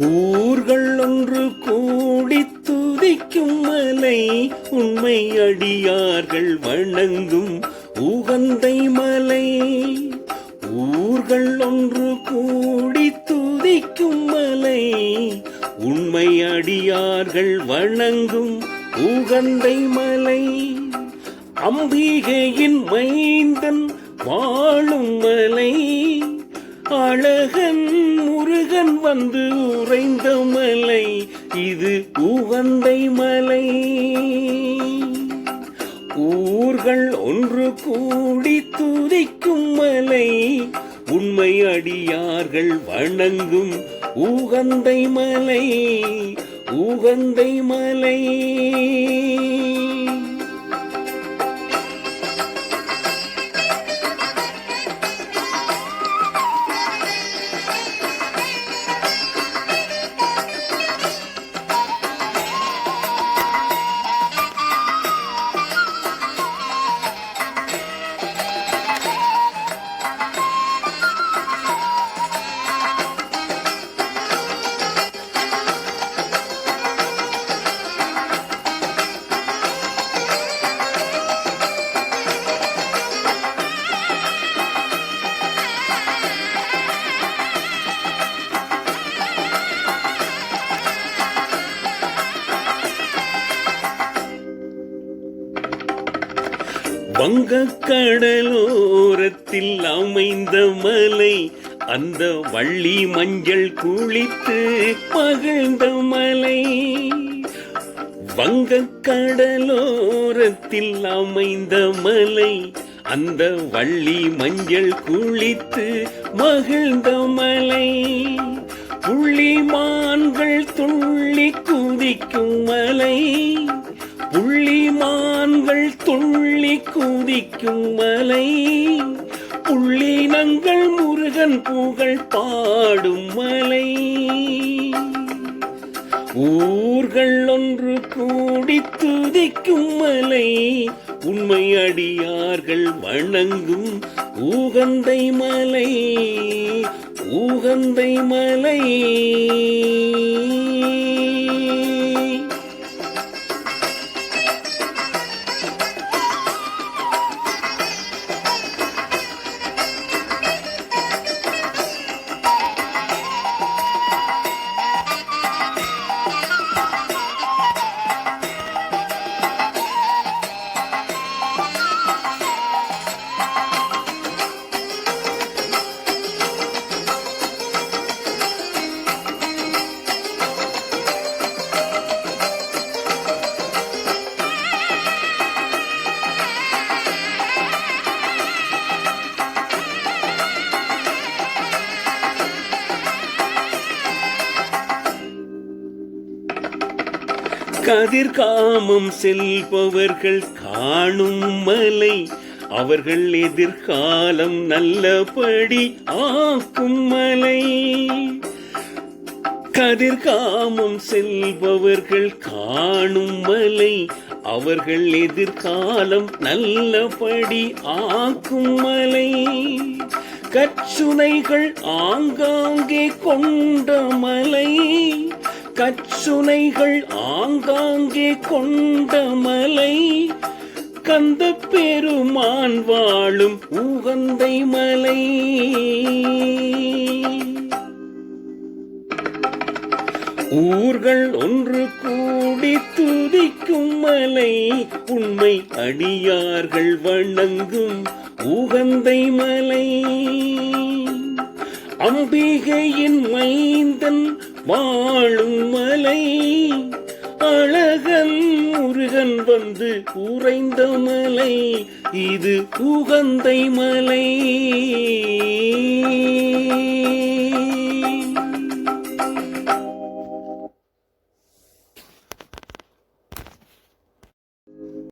ஊர்கள் ஒன்று கூடி துதிக்கும் மலை உண்மை அடியார்கள் வணங்கும் உகந்தை மலை. ஊர்கள் ஒன்று கூடி துதிக்கும் மலை உண்மை அடியார்கள் வணங்கும் உகந்தை மலை. அம்பிகையின் மைந்தன் வாழும் மலை அழக வந்து உறைந்த மலை இது உகந்தை மலை. ஊர்கள் ஒன்று கூடி துதிக்கும் மலை உண்மை அடியார்கள் வணங்கும் உகந்தை மலை உகந்தை மலை. வங்கக் கடலோரத்தில் அமைந்த மலை அந்த வள்ளி மஞ்சள் குளித்து மகிழ்ந்த மலை. வங்கக் கடலோரத்தில் அமைந்த மலை அந்த வள்ளி மஞ்சள் குளித்து மகிழ்ந்த மலை. புள்ளிமான்கள் துள்ளி குதிக்கும் மலை. புள்ளிமான்கள் துள்ளி குதிக்கும் மலை. புள்ளினங்கள் முருகன் புகழ் பாடும் மலை. ஊர்கள் ஒன்று கூடி துதிக்கும் மலை. உண்மை அடியார்கள் வணங்கும் ஊகந்தை மலை. ஊகந்தை மலை. கதிர்காமம் செல்பவர்கள் காணும் மலை அவர்கள் எதிர்காலம் நல்லபடி ஆக்கும் மலை. கதிர்காமம் செல்பவர்கள் காணும் மலை அவர்கள் எதிர்காலம் நல்லபடி ஆக்கும் மலை. கச்சுனைகள் ஆங்காங்கே கொண்ட மலை கச்சுனைகள் ஆங்காங்கே கொண்ட மலை கந்த பெருமான் வாழும் உகந்தை மலை. ஊர்கள் ஒன்று கூடி துதிக்கும் மலை உண்மை அடியார்கள் வணங்கும் உகந்தை மலை. அம்பிகையின் மைந்தன் வாழும் மலை. அழகன் முருகன் வந்து உறைந்த மலை. இது உகந்தை மலை.